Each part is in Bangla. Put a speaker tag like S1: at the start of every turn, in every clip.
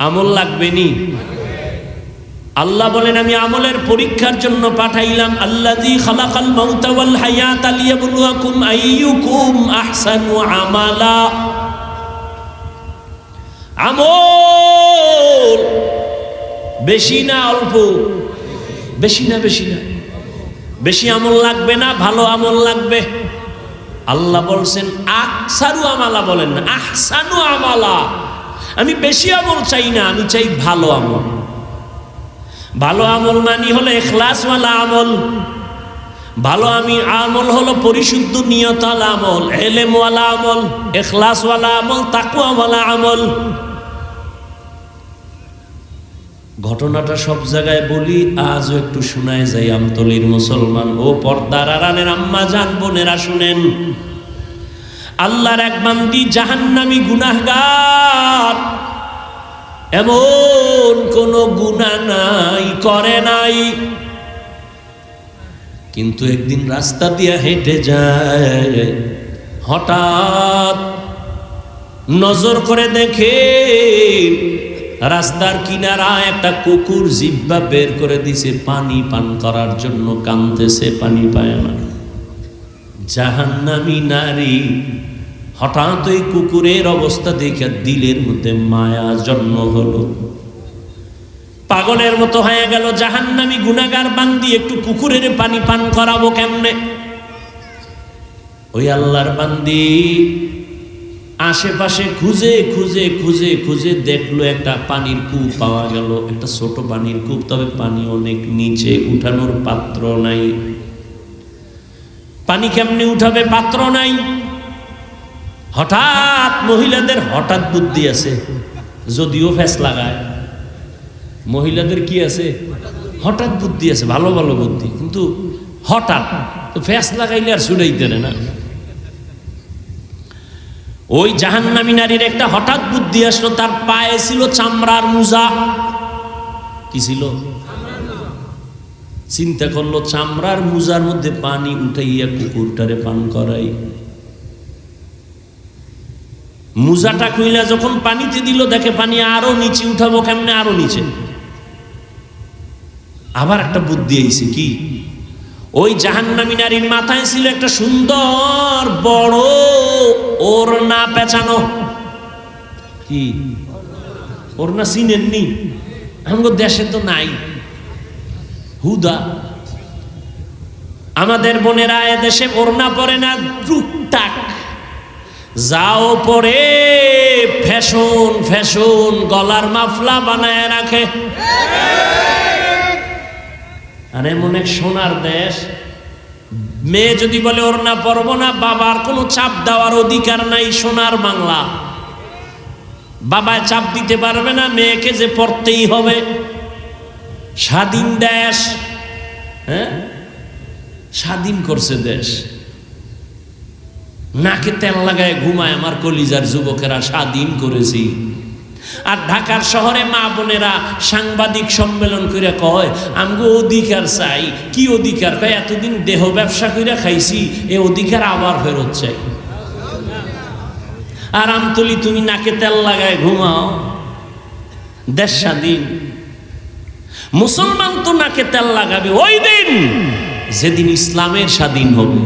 S1: আমল লাগবে নি আল্লাহ বলেন, আমি আমলের পরীক্ষার জন্য পাঠাইলাম, আল্লাযী খালাকাল মাউতা ওয়াল হায়াতা লিয়াবলুয়াকুম আইয়ুকুম আহসানু আমালা। আমল! বেশি না অল্প? বেশি না বেশি না। বেশি আমল লাগবে না, ভালো আমল লাগবে। আল্লাহ বলছেন, আকসারু আমালা বলেন আহসানু আমালা। আমি বেশি আমল চাই না, আমি চাই ভালো আমল। ভালো আমল মানি হলো এখলাসওয়ালা আমল। ভালো আমি আমল হলো পরিশুদ্ধ নিয়তাল আমল, এলেমওয়ালা আমল, এখলাসওয়ালা আমল তাকুয়াওয়ালা আমল। ঘটনাটা সব জায়গায় বলি, আজও একটু শোনায় যাই আমতলির মুসলমান। ও পর্দার আড়ালের আম্মা জান বোনেরা শুনেন। আল্লাহর এক বান্দি জাহান্নামি গুনাহগার। এমন কোন গুণা নাই, করে নাই। কিন্তু একদিন রাস্তা দিয়ে হেঁটে যায়, হঠাৎ নজর করে দেখে রাস্তার কিনারা একটা কুকুর জিব্বা বের করে দিছে, পানি পান করার জন্য কাঁদতেছে, পানি পায় না। জাহান্নামি নারী হঠাৎ ওই কুকুরের অবস্থা দেখে দিলের মধ্যে মায়া জন্ম হলো। পাগলের মতো হয়ে গেল জাহান্নামি গুনাগার বান্দি, একটু কুকুরের পানি পান করাবো কেমনে? ওই আল্লাহর বান্দি আশেপাশে খুঁজে খুঁজে খুঁজে খুঁজে দেখল একটা পানির কূপ পাওয়া গেল, একটা ছোট পানির কূপ, তবে পানি অনেক নিচে, উঠানোর পাত্র নাই। পানি কেমনি উঠাবে পাত্র নাই। হঠাৎ মহিলাদের হঠাৎ বুদ্ধি আছে, যদিও ফ্যাস লাগায়। মহিলাদের কি আছে? হঠাৎ বুদ্ধি আছে, ভালো ভালো বুদ্ধি। কিন্তু হঠাৎ, তো ফ্যাস লাগাইলে আর ছুটাইতে না। ওই জাহান্নামী নারীর একটা হঠাৎ বুদ্ধি আসলো, তার পায়ে ছিল চামড়ার মুজা। কি ছিল? চিন্তা করল, চামড়ার মুজার মধ্যে পানি উঠাইয়া কুকুরটারে পান করাই। মুজাটা খুইলা যখন পানিতে দিল, দেখে পানি আরও নিচে উঠাবো কেমনে, আরও নিচে। আবার একটা বুদ্ধি আইছে কি? ওই জাহান্নামী নারীর মাথায় ছিল একটা সুন্দর বড় ওর না পেঁচানো। কি? ওর না চিনেননি? আমাদের দেশে তো নাই। হুদা। আমাদের বোনেরা এ দেশে ওড়না পরে না টুকটাক যাও পরে ফ্যাশন ফ্যাশন, গলার মাফলা বানায় রাখে। আর এমন এক সোনার দেশ, মেয়ে যদি বলে ওর না পরব না, বাবার কোনো চাপ দেওয়ার অধিকার নাই সোনার বাংলা। বাবায় চাপ দিতে পারবে না, মেয়েকে যে পড়তেই হবে। স্বাধীন দেশ হ্যাঁ? স্বাধীন করছে দেশ। নাকে তেল লাগায় ঘুমায় আমার কলিজার যুবকেরা, স্বাধীন করেছি। আর ঢাকার শহরে মা বোনেরা সাংবাদিক সম্মেলন করে কয়, আমগো অধিকার চাই। কি অধিকার? কয়, এতদিন দেহ ব্যবসা করে খাইছি, এ অধিকার আবার ফেরত চাই। আর আমতলি, তুমি নাকে তেল লাগায় ঘুমাও। দেশ স্বাধীন। মুসলমান তো নাকে তেল লাগাবে, ওই দিন যেদিন ইসলামের স্বাধীন হবে।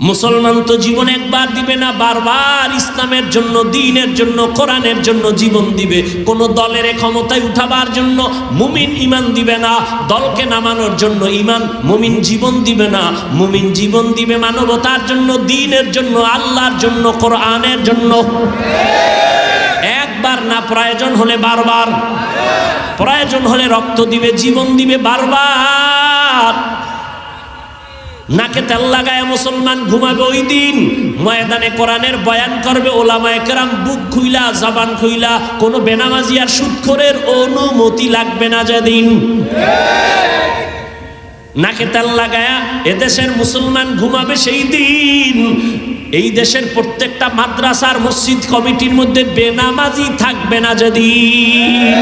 S1: মুসলমান তো জীবন একবার দিবে না, বারবার ইসলামের জন্য, দিনের জন্য, কোরআনের জন্য জীবন দিবে। কোন দলের ক্ষমতায় উঠাবার জন্য মুমিন ইমান দিবে না, দলকে নামানোর জন্য ইমান মুমিন জীবন দিবে না। মুমিন জীবন দিবে মানবতার জন্য, দিনের জন্য, আল্লাহর জন্য, কোরআনের জন্য। একবার না প্রয়োজন হলে বারবার। প্রয়োজন হলে রক্ত দিবে, জীবন দিবে বারবার। নাকে তেল লাগায় মুসলমান ঘুমাবে ওই দিন। ময়দানে কোরআনের বয়ান করবে ওলামায় কেরাম, বুক খুইলা, জবান খুইলা, কোনো বেনামাজি আর সুৎখরের অনুমতি লাগবে না যেদিন। নাকে তেল লাগায়া এদেশের মুসলমান ঘুমাবে সেই দিন। এই দেশের প্রত্যেকটা মাদ্রাসার মসজিদ কমিটির মধ্যে বেনামাজি থাকবে না যেদিন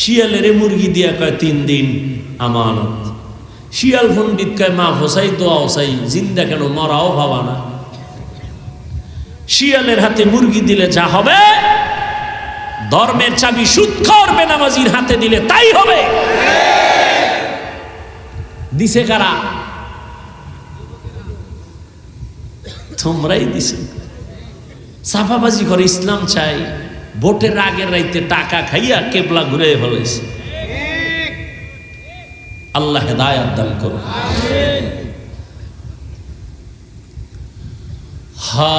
S1: শিয়ালের মুরগি দিয়া কয়, তিন দিন আমানত। শিয়াল পণ্ডিত কয়, মা ফসাই দোয়া ওসাই জিন্দা কেন, মরাও ভাবা না। শিয়ালের হাতে মুরগি দিলে যা হবে, ধর্মের চাবি সুৎখর বেনামাজির হাতে দিলে তাই হবে। দিছে কারা? তোমরাই দিছে। সাফাবাজি করে ইসলাম চাই, ভোটের আগের রাইতে টাকা খাইয়া কেবলা ঘুরে ফেলেছে আল্লাহ হেদায়াত দান করো। হা।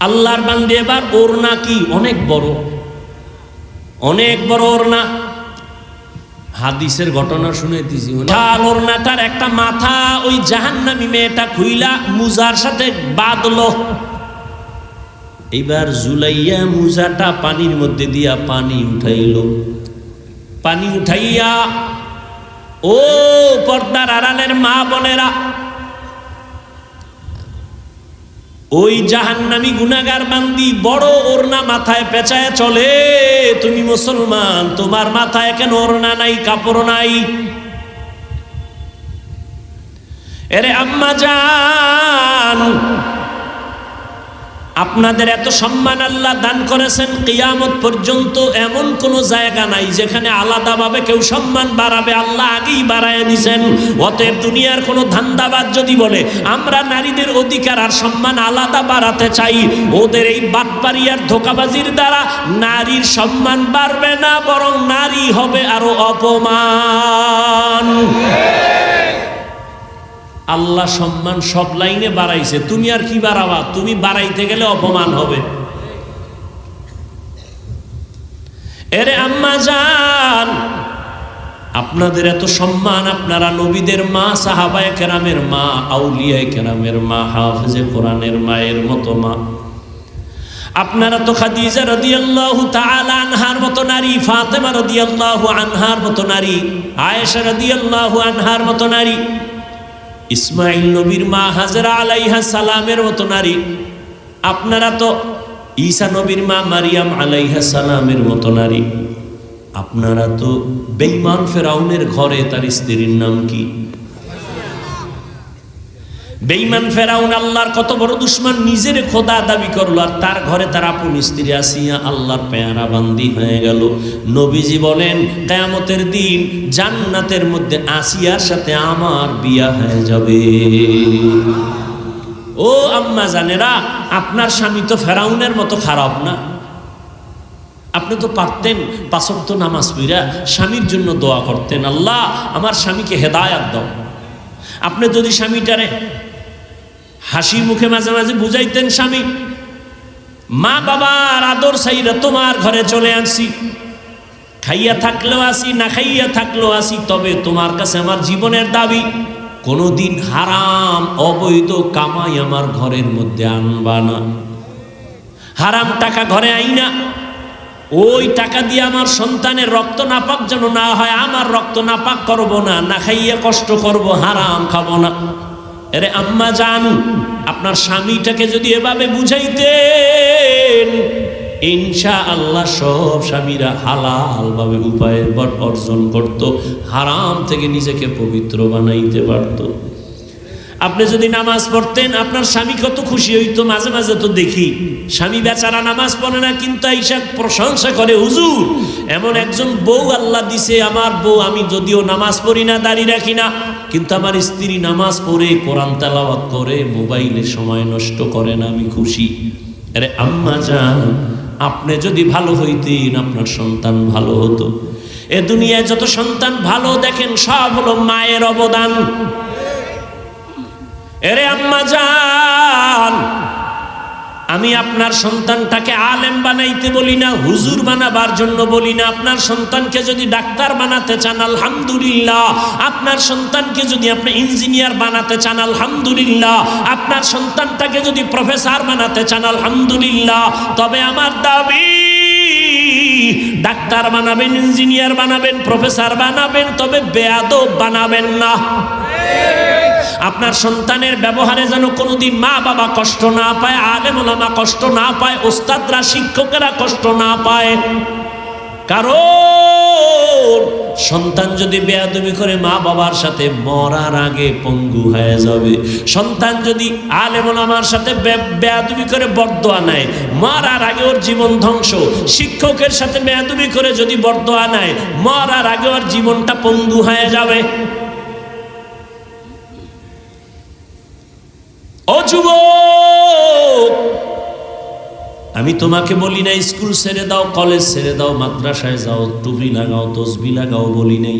S1: আল্লাহর বান্দে এবার ওরনা কি? অনেক বড়। অনেক বড় ওরনা হাদিসের ঘটনা শুনে দিছি নেতার একটা মাথা ওই জাহান্নামি মেয়েটা খুইলা মুজার সাথে বাঁধলো। এইবার জুলাইয়া মুজাটা পানির মধ্যে দিয়া পানি উঠাইল। পানি উঠাইয়া ও পর্দার আড়ালের মা বোনেরা ওই জাহান্নামি গুনাগার বান্দি বড় ওরনা মাথায় পেঁচায় চলে। তুমি মুসলমান, তোমার মাথায় কেন ওরনা নাই, কাপড় নাই? এরে আম্মা জান আপনাদের এত সম্মান আল্লাহ দান করেছেন, কিয়ামত পর্যন্ত এমন কোন জায়গা নাই যেখানে আলাদাভাবে কেউ সম্মান বাড়াবে, আল্লাহ আগেই বাড়ায় দিছেন। অতএব দুনিয়ার কোনো ধান্দাবাদ যদি বলে, আমরা নারীদের অধিকার আর সম্মান আলাদা বাড়াতে চাই, ওদের এই বাটপারিয়ার ধোকাবাজির দ্বারা নারীর সম্মান বাড়বে না, বরং নারী হবে আরও অপমান। আল্লাহ সম্মান সব লাইনে বাড়াইছে। তুমি আর কি বাড়াবা? তুমি বাড়াইতে গেলে অপমান হবে। এরে আম্মা যান আপনাদের এত সম্মান আপনারা নবীদের মা, সাহাবায় কেরামের মা, আউলিয়ায় কেরামের মা, হাফেজে কোরআনের মায়ের মতো মা। আপনারা তো খাদিজা রাদিয়াল্লাহু তাআলা আনহার মতো নারী, ফাতেমা রাদিয়াল্লাহু আনহার মতো নারী, আয়েশা রাদিয়াল্লাহু আনহার মতো নারী। ইসমাইল নবীর মা হাজরা আলাইহা সালামের মতো নারী। আপনারা তো ঈসা নবীর মা মারিয়াম আলাইহা সালামের মতো নারী। আপনারা তো বেইমান ফেরাউনের ঘরে তার স্ত্রীর নাম কি? বেইমান ফেরাউন আল্লাহর কত বড় দুশ্মন, নিজের খোদা দাবি করল, আর তার ঘরে তার আপন স্ত্রী আসিয়া আল্লাহর পেয়ারা বান্দি হয়ে গেল। নবীজি বলেন, কেয়ামতের দিন জান্নাতের মধ্যে আসিয়ার সাথে আমার বিয়া হয়ে যাবে। ও আম্মা জানেরা, আপনার স্বামী তো ফেরাউনের মতো খারাপ না। আপনি তো পারতেন পাঁচক্ত নামাজ পইরা স্বামীর জন্য দোয়া করতেন। আল্লাহ, আমার স্বামীকে হেদায়াত দাও। আপনি যদি স্বামীটারে হাসি মুখে মাঝে মাঝে বুঝাইতেন, স্বামী, মা বাবার আদর সাইরা তোমার ঘরে চলে আসি খাইয়া থাকলেও আসি, না খাইয়া থাকলেও আসি, তবে তোমার কাছে আমার জীবনের দাবি, কোনোদিন হারাম, অবৈধ কামাই আমার ঘরের মধ্যে আনবা না। হারাম টাকা ঘরে আই না। ওই টাকা দিয়ে আমার সন্তানের রক্ত নাপাক যেন না হয়, আমার রক্ত নাপাক করব না না খাইয়ে কষ্ট করব, হারাম খাব না। এরে আম্মা জান, আপনার স্বামীটাকে যদি এভাবে বুঝাইতেন ইনশা আল্লাহ সব স্বামীরা হালাল ভাবে উপায়ের পর অর্জন করত, হারাম থেকে নিজেকে পবিত্র বানাইতে পারতো। আপনি যদি নামাজ পড়তেন, আপনার স্বামী কত খুশি হইতো, মাঝে মাঝে তো দেখি। স্বামী বেচারা নামাজ পড়ে না, কিন্তু ঈশা প্রশংসা করে, হুজুর, এমন একজন বউ আল্লাহ দিছে, আমার বউ, আমি যদিও নামাজ পড়ি না দাঁড়িয়ে রাখি না, কিন্তু আমার স্ত্রী নামাজ পড়ে, কোরআন তেলাওয়াত করে, মোবাইলে সময় নষ্ট করে না, আমি খুশি। আরে আম্মা যান আপনি যদি ভালো হইতেন, আপনার সন্তান ভালো হতো। এ দুনিয়ায় যত সন্তান ভালো দেখেন, সব হলো মায়ের অবদান। এরে আম্মা যান আমি আপনার সন্তানটাকে আলেম বানাইতে বলি না, হুজুর বানাবার জন্য বলি না। আপনার সন্তানকে যদি ডাক্তার বানাতে চান, আলহামদুলিল্লাহ। আপনার সন্তানকে যদি আপনি ইঞ্জিনিয়ার বানাতে চান, আলহামদুলিল্লাহ। আপনার সন্তানটাকে যদি প্রফেসর বানাতে চান, আলহামদুলিল্লাহ। তবে আমার দাবি, ডাক্তার বানাবেন, ইঞ্জিনিয়ার বানাবেন, প্রফেসর বানাবেন, তবে বেয়াদব বানাবেন না। আপনার সন্তানের ব্যবহারে যেন কোনোদিন মা বাবা কষ্ট না পায় আলেম কষ্ট না পায়, ওস্তাদরা, শিক্ষকেরা কষ্ট না পায়। কারণ সন্তান যদি বেয়াদবি করে, মা বাবার সাথে মরার আগে পঙ্গু হয়ে যাবে। সন্তান যদি আলেমন আমার সাথে বে- বেয়াদবি করে, বরদোয়া নেয়, মরার আগে ওর জীবন ধ্বংস। শিক্ষকের সাথে বেয়াদবি করে যদি বরদোয়া নেয়, মরার আগে ওর জীবনটা পঙ্গু হয়ে যাবে। যুবক, আমি তোমাকে বলি না স্কুল ছেড়ে দাও, কলেজ ছেড়ে দাও, মাদ্রাসায় যাও, টুপি লাগাও, তসবি লাগাও বলি নাই।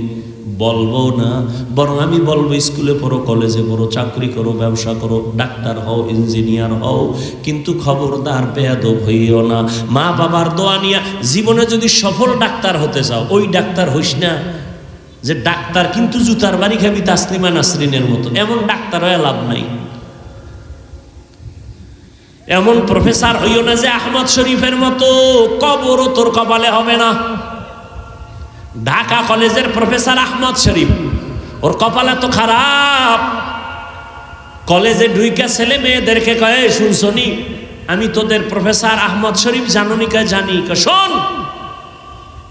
S1: বলব না, বরং আমি বলব, স্কুলে পড়ো, কলেজে পড়ো, চাকরি করো, ব্যবসা করো, ডাক্তার হও, ইঞ্জিনিয়ার হও, কিন্তু খবরদার বেয়াদব হইও না। মা বাবার দোয়া নিয়া জীবনে যদি সফল ডাক্তার হতে চাও, ওই ডাক্তার হইস না। যে ডাক্তার কিন্তু জুতার বাড়ি খাবি, তাসলিমা নাসরিনের মতো। এমন ডাক্তার হয়ে লাভ নাই। এমন প্রফেসর হইও না যে আহমদ শরীফের মতো কবরও তোর কপালে হবে না। ঢাকা কলেজের প্রফেসর আহমদ শরীফ, ওর কপালে তো খারাপ। কলেজে ঢুইকা ছেলে মেয়েদেরকে কয়ে শুনছনি আমি তোদের প্রফেসর আহমদ শরীফ জাননি কা জানি। শোন,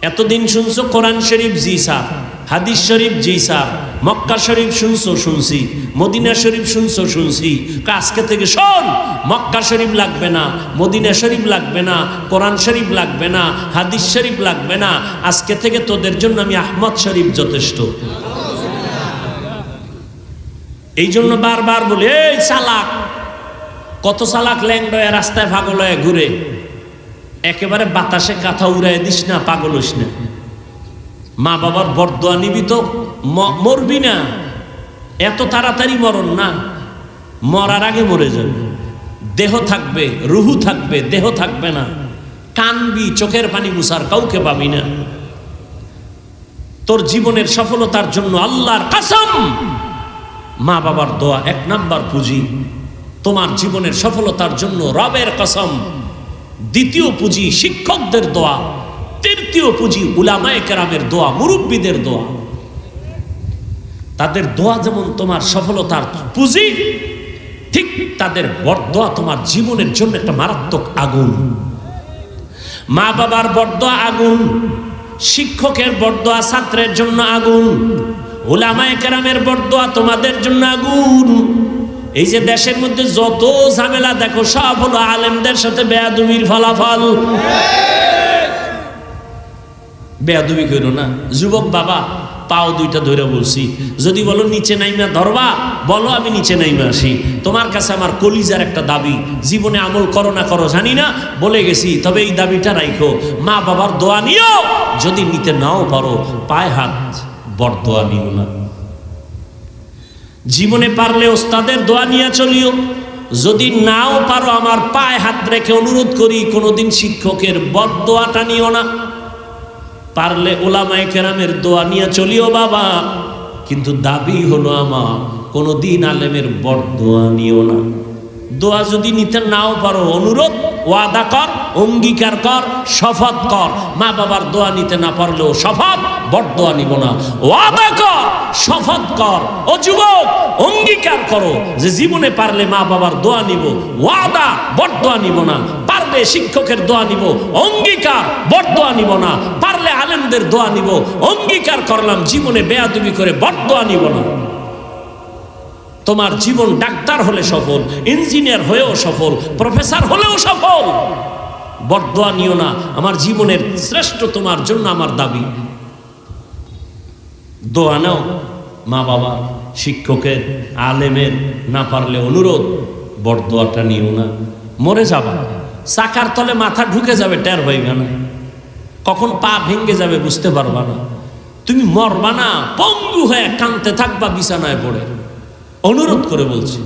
S1: এতদিন শুনছো কোরআন শরীফ, জি স্যার। হাদিস শরীফ জি স্যার, মক্কা শরীফ শুনছো, শুনছি, মদিনা শরীফ শুনছো, শুনছি। আজকে থেকে শোন, মক্কা শরীফ লাগবে না, মদিনা শরীফ লাগবে না, কোরআন শরীফ লাগবে না, হাদিস শরীফ লাগবে না। আজকে থেকে তোদের জন্য আমি আহমদ শরীফ যথেষ্ট। এই জন্য বারবার বলি, এই চালাক, কত চালাক ল্যাংডয়ে রাস্তায় পাগল হয়ে ঘুরে। একেবারে বাতাসে কাঁথা উড়াই দিস না, পাগল হইস না। মা বাবার বরদোয়া নিবি তো? মরবি না। এত তাড়াতাড়ি মরণ না। মরার আগে মরে যাবে। দেহ থাকবে, রুহু থাকবে, দেহ থাকবে না। কানবি, চোখের পানি মুসার কাউকে পাবি না। তোর জীবনের সফলতার জন্য আল্লাহর কাসম। মা বাবার দোয়া এক নাম্বার পুঁজি। তোমার জীবনের সফলতার জন্য রবের কসম। দ্বিতীয় পুঁজি শিক্ষকদের দোয়া। তৃতীয় পুঁজি উলামায়ে কেরামের দোয়া, মুরব্বীদের দোয়া। তাদের দোয়া যেমন তোমার সফলতার পুঁজি, ঠিক তাদের বরদোয়া তোমার জীবনের জন্য একটা মারাত্মক আগুন। মা বাবার বরদোয়া আগুন, শিক্ষকের বরদোয়া ছাত্রের জন্য আগুন ওলামায়ে কেরামের বরদোয়া তোমাদের জন্য আগুন। এই যে দেশের মধ্যে যত ঝামেলা, দেখো সব হলো আলেমদের সাথে বেয়াদুবির ফলাফল। বেয়াদুবি করো না। যুবক বাবা, পাও দুইটা ধরে বলছি। যদি বলো, নিচে নাইমা ধরবা? বলো, আমি নিচে নাইমা আসি। তোমার কাছে আমার কলিজার একটা দাবি, জীবনে আমল করো না করো, জানি না। বলে গেছি, তবে এই দাবিটা রাখো মা বাবার দোয়া নিও। যদি নিতে নাও পারো, পায়ে হাত বর দোয়া নিও না। জীবনে পারলে ওস্তাদের দোয়া নিয়ে চলিও। যদি নাও পারো, আমার পায়ে হাত রেখে অনুরোধ করি, কোনোদিন শিক্ষকের বদ দোয়াটা নিও না। পারলে ওলামায়ে কেরামের দোয়া নিয়ে চলিও বাবা। কিন্তু দাবি হলো আমার কোনো দিন আলেমের বড় দোয়া নিও না। দোয়া যদি নিতে নাও পারো, অনুরোধ, ওয়াদা কর, অঙ্গীকার কর, শপথ কর। মা বাবার দোয়া নিতে না পারলেও শপথ, বড় দোয়া নিব না। ওয়াদা কর, শপথ কর। ও যুবক, অঙ্গীকার করো যে জীবনে পারলে মা বাবার দোয়া নিব। ওয়াদা, বড় দোয়া নিব না। পারলে শিক্ষকের দোয়া নিব। অঙ্গীকার, বড় দোয়া নিব না। আলেমদের দোয়া নিব, অঙ্গীকার করলাম, জীবনে বেয়াদবি করে বড় দোয়া নিব না। তোমার জীবন ডাক্তার হলে সফল, ইঞ্জিনিয়ার হয়েও সফল, প্রফেসর হলেও সফল। বরদোয়া নিও না, আমার জীবনের শ্রেষ্ঠ তোমার জন্য আমার দাবি। দোয়া নাও মা বাবা শিক্ষকের, আলেমের, না পারলে অনুরোধ বরদোয়াটা নিও না। মরে যাবা, চাকার তলে মাথা ঢুকে যাবে, টের হইবে না। কখন পা ভেঙে যাবে বুঝতে পারবা না তুমি মরবা না পঙ্গু হয়ে কানতে থাকবা বিছানায় পড়ে অনুরোধ করে বলছি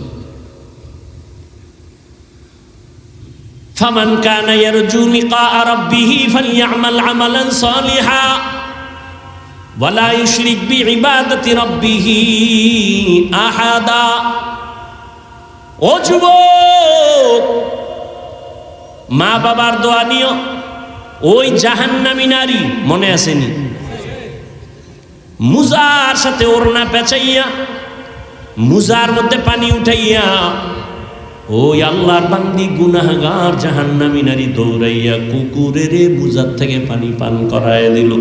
S1: فمن كان يرجو لقاء ربه فليعمل عملا صالحا ولا يشرك بعبادة ربه أحدا ও যুবক মা বাবার দোয়া নিও ওই জাহান্নামী নারী, মনে আসেনি মুজার সাথে ওড়না পেঁচাইয়া, মুজার মধ্যে পানি উঠাইয়া, ওই আল্লাহর বান্দি গুনাহগার জাহান্নামী নারী দৌড়াইয়া কুকুরের মুজার থেকে পানি পান করায় দিল।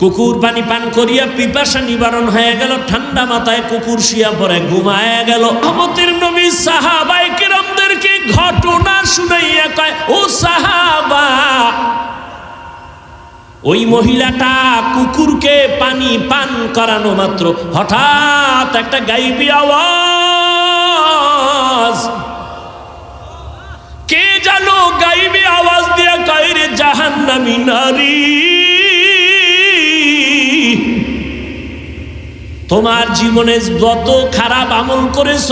S1: কুকুর পানি পান করিয়া পিপাসা নিবারণ হয়ে গেল, ঠান্ডা মাথায় কুকুর শিয়া পরে ঘুমায় গেল। আমতের নবী সাহাবাই কেরামদেরকে ঘটনা শুনাইয়া কয়, ও সাহাবা, ওই মহিলাটা কুকুরকে পানি পান করানো মাত্র। হঠাৎ একটা গাইবি আওয়াজ। কে জানো গাইবি আওয়াজ দিয়া কায়রে জাহান্নামী নারী, তোমার জীবনে যত খারাপ আমল করেছ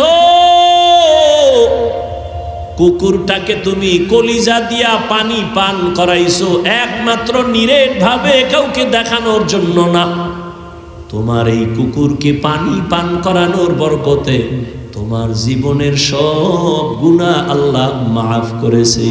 S1: কুকুরটাকে তুমি কলিজা দিয়া পানি পান করাইছো, একমাত্র নিরেট ভাবে কাউকে দেখানোর জন্য না। তোমার এই কুকুরকে পানি পান করানোর বরকতে তোমার জীবনের সব গুণা আল্লাহ মাফ করেছে।